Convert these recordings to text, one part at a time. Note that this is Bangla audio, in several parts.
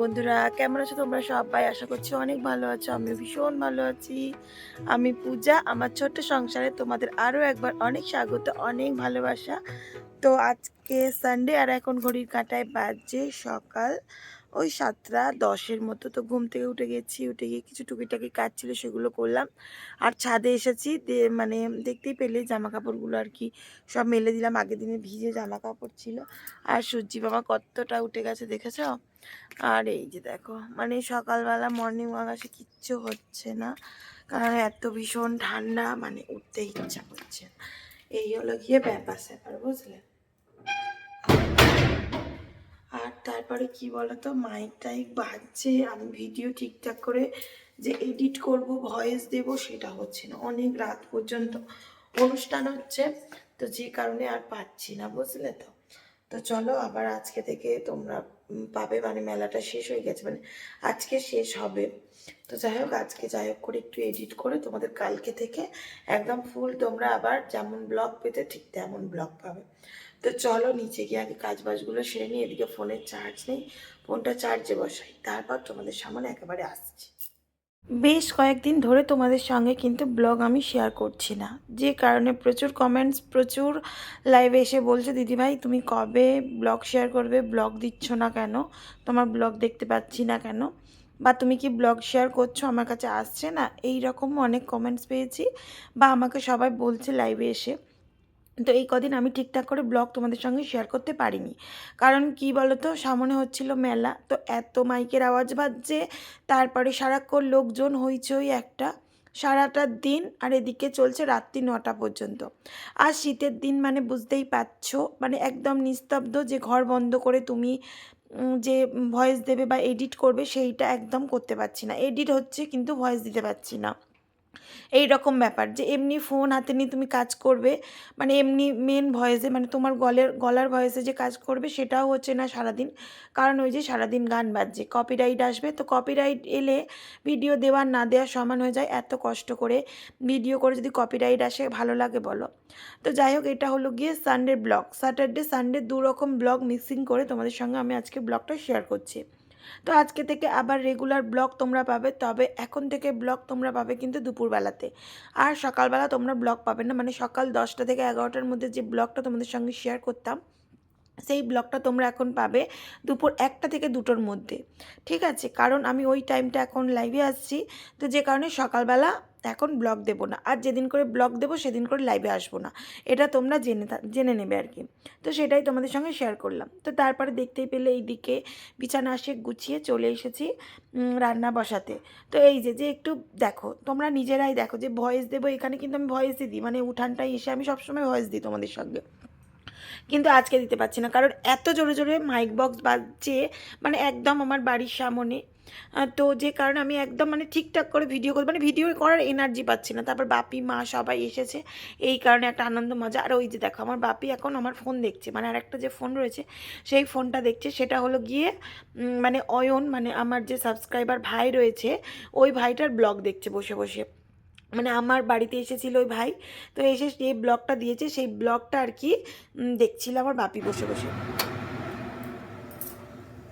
বন্ধুরা, কেমন আছো তোমরা সবাই? আশা করছি অনেক ভালো আছো আমি ভীষণ ভালো আছি। আমি পূজা, আমার ছোট্ট সংসারে তোমাদের আরও একবার অনেক স্বাগত, অনেক ভালোবাসা। তো আজকে সানডে আর এখন ঘড়ির কাঁটায় বাজে সকাল, ওই সাতটা দশের মতো। তো ঘুম থেকে উঠে গেছি, উঠে গিয়ে কিছু টুকিটাকি কাজ ছিল সেগুলো করলাম। আর ছাদে এসেছি মানে দেখতেই পেলে জামা কাপড়গুলো আর কি সব মেলে দিলাম। আগের দিনে ভিজে জামা কাপড় ছিল। আর সূর্যি বাবা কতটা উঠে গেছে, দেখেছ? আর এই যে দেখো মানে সকালবেলা মর্নিং ওয়াক আসে কিচ্ছু হচ্ছে না। কারণ এত ভীষণ ঠান্ডা মানে উঠতে ইচ্ছা করছে না। এই হলো গিয়ে ব্যাপার স্যাপার, বুঝলে? আর তারপরে কি বলতো মাইক টাইক বাজছে, আমি ভিডিও ঠিকঠাক করে যে এডিট করব ভয়েস দেব, সেটা হচ্ছে না। অনেক রাত পর্যন্ত অনুষ্ঠান হচ্ছে, তো যে কারণে আর পাচ্ছি না, বুঝলে তো? তো চলো, আবার আজকে থেকে তোমরা পাবে মানে মেলাটা শেষ হয়ে গেছে মানে আজকে শেষ হবে। তো যাই হোক, আজকে যাই হোক করে একটু এডিট করে তোমাদের কালকে থেকে একদম ফুল তোমরা আবার যেমন ব্লগ পেতে ঠিক তেমন ব্লগ পাবে। তো চলো নিচে গিয়ে আগে কাজবাজগুলো সেরে নিই, এদিকে ফোনের চার্জ নেই ফোনটা চার্জে বসাই, তারপর তোমাদের সামনে একেবারে আসছি। বেশ কয়েকদিন ধরে তোমাদের সঙ্গে কিন্তু ব্লগ আমি শেয়ার করছি না। যে কারণে প্রচুর কমেন্টস প্রচুর লাইভে এসে বলছে, দিদিভাই, তুমি কবে ব্লগ শেয়ার করবে? ব্লগ দিচ্ছ না কেন? তোমার ব্লগ দেখতে পাচ্ছি না কেন? বা তুমি কি ব্লগ শেয়ার করছ? আমার কাছে আসছে না? এই রকম অনেক কমেন্টস পেয়েছি। বা আমাকে সবাই বলছে লাইভে এসে। তো এই কদিন আমি ঠিকঠাক করে ব্লগ তোমাদের সঙ্গে শেয়ার করতে পারিনি। কারণ কি বলতো? সামনে হচ্ছিল মেলা, তো এত মাইকের আওয়াজ বাজছে, তারপরে সারাক্ষণ লোকজন হইচই একটা। সারাটা দিন আর এদিকে চলছে রাত্রি নটা পর্যন্ত। আর শীতের দিন মানে বুঝতেই পারছ মানে একদম নিস্তব্ধ যে ঘর বন্ধ করে তুমি যে ভয়েস দেবে বা এডিট করবে, সেইটা একদম করতে পারছি না। এডিট হচ্ছে কিন্তু ভয়েস দিতে পারছি না। এই রকম ব্যাপার যে এমনি ফোন হাতে নিয়ে তুমি কাজ করবে মানে এমনি মেন ভয়েসে মানে তোমার গলের, গলার ভয়েসে যে কাজ করবে সেটাও হচ্ছে না সারাদিন। কারণ ওই যে সারাদিন গান বাজছে কপিরাইট আসবে, তো কপিরাইট এলে ভিডিও দেওয়ার না দেওয়ার সমান হয়ে যায় এত কষ্ট করে। ভিডিও করে যদি কপিরাইট আসে, ভালো লাগে বলো। তো যাই হোক, এটা হলো গিয়ে সানডে ব্লগ স্যাটারডে সানডে দু রকম ব্লগ মিক্সিং করে তোমাদের সঙ্গে আমি আজকে ব্লগটা শেয়ার করছি। তো আজকে থেকে আবার রেগুলার ব্লগ তোমরা পাবে, তবে এখন থেকে ব্লগ তোমরা পাবে কিন্তু দুপুরবেলাতে। আর সকালবেলা তোমরা ব্লগ পাবে না মানে সকাল দশটা থেকে এগারোটার মধ্যে যে ব্লগটা তোমাদের সঙ্গে শেয়ার করতাম, সেই ব্লগটা তোমরা এখন পাবে দুপুর একটা থেকে দুটোর মধ্যে। ঠিক আছে? কারণ আমি ওই টাইমটা এখন লাইভে আসছি, তো যে কারণে সকালবেলা এখন ব্লগ দেবো না। আর যেদিন করে ব্লগ দেবো, সেদিন করে লাইভে আসব না। এটা তোমরা জেনে জেনে নেবে আর কি। তো সেটাই তোমাদের সঙ্গে শেয়ার করলাম। তো তারপরে দেখতেই পেলে এইদিকে বিছানা আসে গুছিয়ে চলে এসেছি রান্না বসাতে। তো এই যে যে একটু দেখো, তোমরা নিজেরাই দেখো যে ভয়েস দেবো, এখানে কিন্তু আমি ভয়েসই দিই। মানে উঠানটাই এসে আমি সবসময় ভয়েস দিই তোমাদের সঙ্গে। কিন্তু আজকে দিতে পারছি না। কারণ এত জোরে জোরে মাইক বক্স বাজছে মানে একদম আমার বাড়ির সামনে তো যে কারণে আমি একদম মানে ঠিকঠাক করে ভিডিও করি মানে ভিডিও করার এনার্জি পাচ্ছি না। তারপর বাপি, মা সবাই এসেছে। এই কারণে একটা আনন্দ, মজা। আর ওই যে দেখো, আমার বাপি এখন আমার ফোন দেখছে। মানে আর একটা যে ফোন রয়েছে, সেই ফোনটা দেখছে। সেটা হলো গিয়ে মানে অয়ন মানে আমার যে সাবস্ক্রাইবার ভাই রয়েছে, ওই ভাইটার ব্লগ দেখছে বসে বসে। মানে আমার বাড়িতে এসেছিল ওই ভাই। তো এসে যে ব্লগটা দিয়েছে। সেই ব্লগটা আর কি দেখছিল আমার বাপি বসে বসে।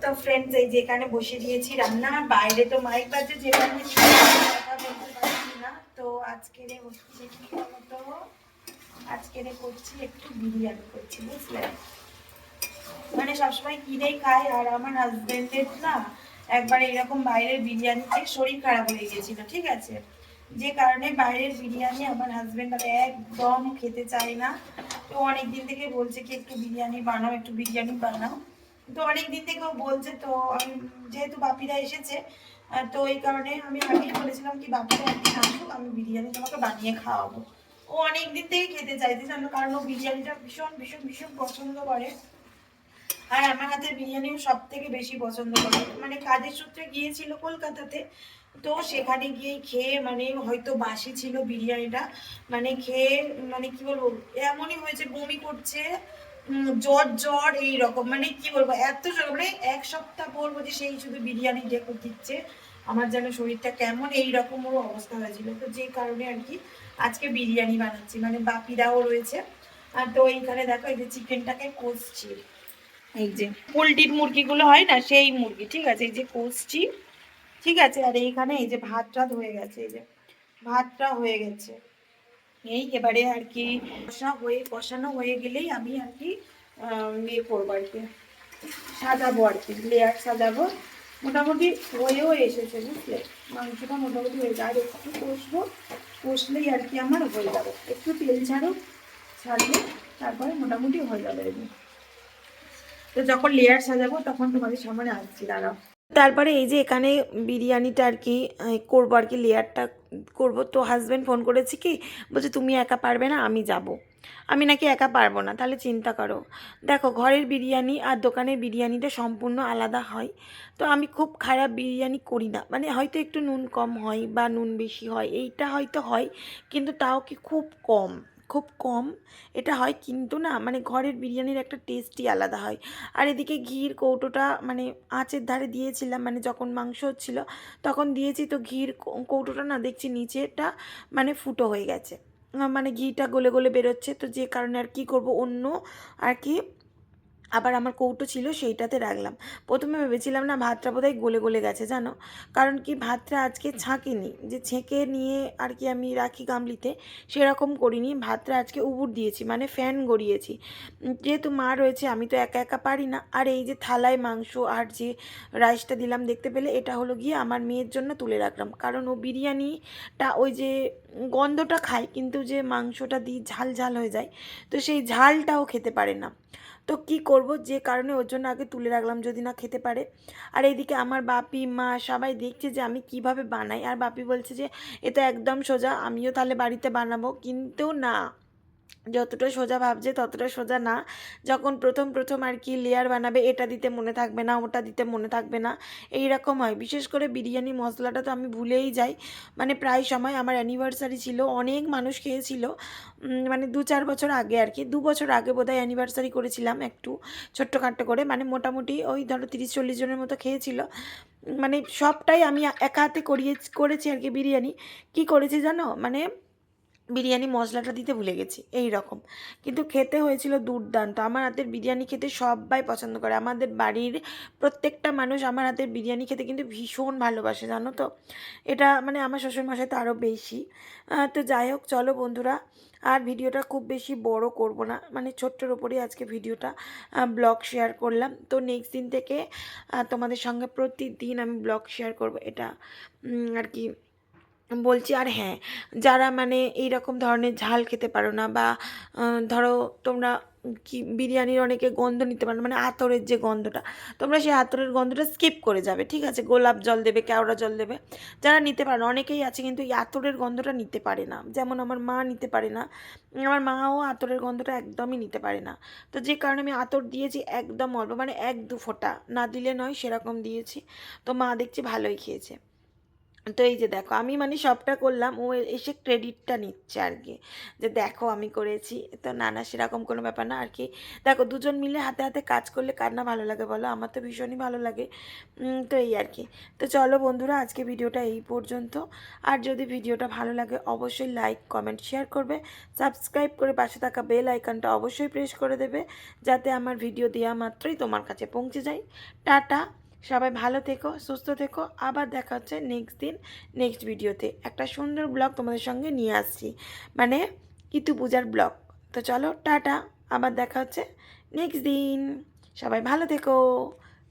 তো ফ্রেন্ডস এই যেখানে বসে দিয়েছি, রান্না, বাইরে তো মাইক বাজে যেখানে তো আজকে হচ্ছে কি বলতো আজকে করছি একটু বিরিয়ানি করছি, বুঝলে? মানে সবসময় কিনেই খাই আর আমার হাজবেন্ডের না একবার এরকম বাইরের বিরিয়ানি খেয়ে শরীর খারাপ হয়ে গেছিল, ঠিক আছে? যে কারণে বাইরের বিরিয়ানি আমার হাজবেন্ড আর একদম খেতে চায় না। তো অনেক দিন থেকে বলছে কি, একটু বিরিয়ানি বানাও, একটু বিরিয়ানি বানাও। তো অনেক দিন থেকেও বলছে, তো যেহেতু বাপিরা এসেছে তো এই কারণে আমি আগেই বলেছিলাম কি, বাপিরা একদিন আসুক, আমি বিরিয়ানি তোমাকে বানিয়ে খাওয়াবো। ও অনেক দিন থেকে খেতে চাইছে জানো, কারণ ও বিরিয়ানিটা ভীষণ ভীষণ ভীষণ পছন্দ করে। আর আমার হাতের বিরিয়ানিও সব থেকে বেশি পছন্দ করে। মানে কাজের সূত্রে গিয়েছিল কলকাতাতে, তো সেখানে গিয়ে খেয়ে মানে হয়তো বাসি ছিল বিরিয়ানিটা মানে খেয়ে মানে কি বলব, এমনই হয়েছে, বমি করছে জ্বর জ্বর, এই রকম। মানে কি বলব, এত মানে এক সপ্তাহ পরবো যে সেই শুধু বিরিয়ানি ডেকে দিচ্ছে। আমার যেন শরীরটা কেমন এই ওর অবস্থা হয়েছিল। তো যে কারণে আর কি আজকে বিরিয়ানি বানাচ্ছি। মানে বাপিরাও রয়েছে। আর তো এইখানে দেখো, এই যে চিকেনটাকে কষছি। এই যে পোলট্রির মুরগিগুলো হয় না, সেই মুরগি, ঠিক আছে? এই যে কষছি, ঠিক আছে? আর এইখানে এই যে ভাতটা হয়ে গেছে, এই যে ভাতটা হয়ে গেছে। এই এবারে আর কি কষা হয়ে কষানো হয়ে গেলেই আমি আর কি ইয়ে করব আর কি। সাজাবো আর কি লেয়ার সাজাবো। মোটামুটি হয়েও এসেছে, বুঝলে? মাংসটা মোটামুটি হয়ে যায় আর একটু কষবো, কষলেই আর কি আমার হয়ে যাবে। একটু তেল ছাড়ো ছাড়লে তারপরে মোটামুটি হয়ে যাবে তো যখন লেয়ার সাজাবো, তখন তোমাদের সামনে আসছি, দাঁড়াও। তারপরে এই যে এখানে বিরিয়ানিটা আর কি করব আর কি, লেয়ারটা করব। তো হাজব্যান্ড ফোন করেছি কি, বলছে, তুমি একা পারবে না, আমি যাব। আমি নাকি একা পারব না, তাহলে চিন্তা করো। দেখো, ঘরের বিরিয়ানি আর দোকানের বিরিয়ানিটা সম্পূর্ণ আলাদা হয়। তো আমি খুব খারাপ বিরিয়ানি করি না। মানে হয়তো একটু নুন কম হয় বা নুন বেশি হয়, এইটা হয়তো হয়, কিন্তু তাও কি খুব কম। খুব কম। এটা হয় কিন্তু না মানে ঘরের বিরিয়ানির একটা টেস্টই আলাদা হয়। আর এদিকে ঘির কৌটোটা মানে আঁচের ধারে দিয়েছিলাম মানে যখন মাংস হচ্ছিল তখন দিয়েছি, তো ঘির কৌটোটা না দেখছি নিচেটা মানে ফুটো হয়ে গেছে। মানে ঘিটা গলে গলে বেরোচ্ছে, তো যে কারণে আর কি করব, অন্য আর কি আবার আমার কৌটো ছিল সেইটাতে রাখলাম। প্রথমে ভেবেছিলাম না ভাতটা বোধহয় গলে গলে গেছে, জানো? কারণ কি ভাতটা আজকে ছাঁকিনি। যে ছেঁকে নিয়ে আর কি আমি রাখি গামলিতে, সেরকম করিনি। ভাতটা আজকে উবুর দিয়েছি মানে ফ্যান গড়িয়েছি। যেহেতু মা রয়েছে, আমি তো একা একা পারি না। আর এই যে থালায় মাংস আর যে রাইসটা দিলাম দেখতে পেলে, এটা হলো গিয়ে আমার মেয়ের জন্য তুলে রাখলাম। কারণ ও বিরিয়ানিটা ওই যে গন্ধটা খায়, কিন্তু যে মাংসটা দিই ঝাল ঝাল হয়ে যায়, তো সেই ঝালটাও খেতে পারে না। তো কি করব? যে কারণে ওর জন্য আগে তুলে রাখলাম যদি না খেতে পারে। আর এইদিকে আমার বাপি, মা সবাই দেখছে যে আমি কীভাবে বানাই। আর বাপি বলছে যে এটা একদম সোজা, আমিও তাহলে বাড়িতে বানাবো। কিন্তু না। যতটা সোজা ভাবছে ততটা সোজা না। যখন প্রথম প্রথম আর কি লেয়ার বানাবে, এটা দিতে মনে থাকবে না, ওটা দিতে মনে থাকবে না এই রকম হয়। বিশেষ করে বিরিয়ানি মশলাটা তো আমি ভুলেই যাই। মানে প্রায় সময় আমার অ্যানিভার্সারি ছিল, অনেক মানুষ খেয়েছিল মানে দু চার বছর আগে আর কি, দু বছর আগে বোধহয় অ্যানিভার্সারি করেছিলাম একটু ছোট্টখাট্টো করে। মানে মোটামুটি ওই ধরো তিরিশ, চল্লিশ জনের মতো খেয়েছিল। মানে সবটাই আমি একা হাতে করিয়ে, করেছি আর কি বিরিয়ানি। কি করেছি জানো? মানে বিরিয়ানি মশলাটা দিতে ভুলে গেছি এই রকম কিন্তু খেতে হয়েছিল দুর্দান্ত। আমার হাতের বিরিয়ানি খেতে সবাই পছন্দ করে। আমাদের বাড়ির প্রত্যেকটা মানুষ আমার হাতের বিরিয়ানি খেতে কিন্তু ভীষণ ভালোবাসে, জানো তো? এটা মানে আমার শ্বশুরমশাই তো আরও বেশি। তো যাই হোক, চলো বন্ধুরা, আর ভিডিওটা খুব বেশি বড় করব না। মানে ছোট্টর ওপরেই আজকে ভিডিওটা ব্লগ শেয়ার করলাম। তো নেক্সট দিন থেকে তোমাদের সঙ্গে প্রতিদিন আমি ব্লগ শেয়ার করব। এটা আর কি বলছি, আর হ্যাঁ যারা মানে এই রকম ধরনের ঝাল খেতে পারো না বা ধরো তোমরা কি বিরিয়ানির অনেকে গন্ধ নিতে পারো মানে আতরের যে গন্ধটা, তোমরা সেই আতরের গন্ধটা স্কিপ করে যাবে, ঠিক আছে? গোলাপ জল দেবে, কেওড়া জল দেবে, যারা নিতে পারে অনেকেই আছে কিন্তু এই আতরের গন্ধটা নিতে পারে না। যেমন আমার মা নিতে পারে না, আমার মাও আতরের গন্ধটা একদমই নিতে পারে না। তো যে কারণে আমি আতর দিয়েছি একদম অল্প মানে এক দু ফোঁটা, না দিলে নয়, সেরকম দিয়েছি। তো মা দেখছি ভালোই খেয়েছে। তো এই যে দেখো, আমি মানে সবটা করলাম, ও এসে ক্রেডিটটা নিচ্ছে আর কি। যে দেখো আমি করেছি। তো না না, সেরকম কোনো ব্যাপার না। আর কি, দেখো দুজন মিলে হাতে হাতে কাজ করলে কার না ভালো লাগে বলো? আমার তো ভীষণই ভালো লাগে। তো এই আর কি। তো চলো বন্ধুরা, আজকে ভিডিওটা এই পর্যন্ত। আর যদি ভিডিওটা ভালো লাগে, অবশ্যই লাইক কমেন্ট শেয়ার করবে। সাবস্ক্রাইব করে পাশে থাকা বেল আইকনটা অবশ্যই প্রেস করে দেবে, যাতে আমার ভিডিও দেওয়া মাত্রই তোমার কাছে পৌঁছে যায়। টাটা! সবাই ভালো থেকো, সুস্থ থেকো। আবার দেখা হচ্ছে নেক্সট দিন নেক্সট ভিডিওতে একটা সুন্দর ব্লগ তোমাদের সঙ্গে নিয়ে আসছি। মানে ইতু পূজার ব্লগ তো চলো, টাটা। আবার দেখা হচ্ছে নেক্সট দিন। সবাই ভালো থেকো।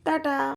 টাটা।